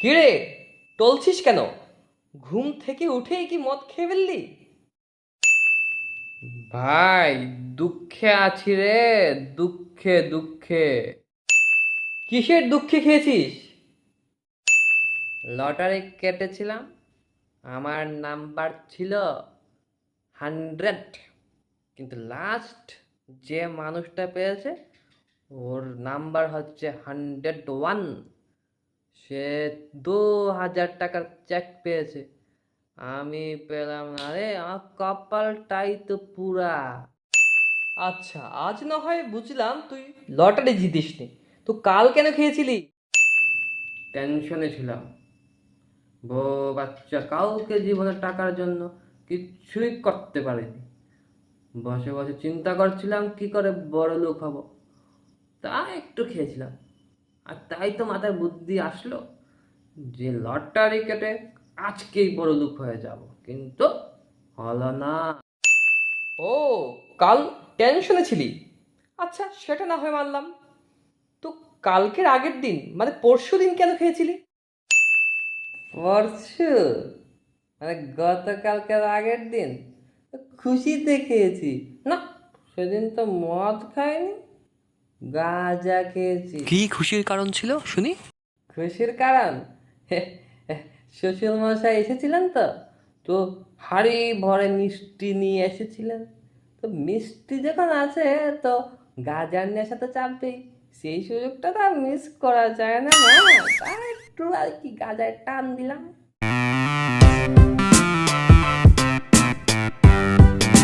কিরে, টলছিস কেন? ঘুম থেকে উঠেই কি মদ খেয়ে ফেললি? ভাই, দুঃখে আছি রে, দুঃখে দুঃখে। কিসের দুঃখে খেয়েছিস? লটারি কেটেছিলাম, আমার নাম্বার ছিল হান্ড্রেড, কিন্তু লাস্ট যে মানুষটা পেয়েছে, ওর নাম্বার হচ্ছে হান্ড্রেড ওয়ান। সে দু হাজার টাকার চেক পেয়েছে। আমি পেলাম না রে আমার কপালটাই তো পুরা। আচ্ছা আজ না হয় বুঝলাম তুই লটারি জিতিসনি। তো কাল কেন খেয়েছিলি? টেনশনে ছিলাম। বউ বাচ্চা কাউকে জীবনে টাকার জন্য কিছুই করতে পারিনি। বসে বসে চিন্তা করছিলাম কি করে বড় লোক হব? তা একটু খেয়েছিলাম। আর তাই তো মাথায় বুদ্ধি আসলো যে লটারি কেটে আজকেই বড় লোক হয়ে যাব কিন্তু হলো না। ও কাল টেনশনে ছিলি? আচ্ছা সেটা না হয় মানলাম। তো কালকের আগের দিন মানে পরশু দিন কেন খেয়েছিলি? পরশু? মানে গতকালকের আগের দিন? খুশিতে খেয়েছি। না। সেদিন তো মদ খাইনি। গাঁজা খেয়েছি। কি খুশির কারণ ছিল শুনি? খুশির কারণ? শ্বশুর মশাই এসেছিলেন তো? তো হাড়ি ভরে মিষ্টি নিয়ে এসেছিলেন। তো মিষ্টি যখন আছে তো গাজার নেশা তো চাপবেই। সেই সুযোগটা তো আর মিস করা যায় না না? একটু আর কি গাজায় টান দিলাম।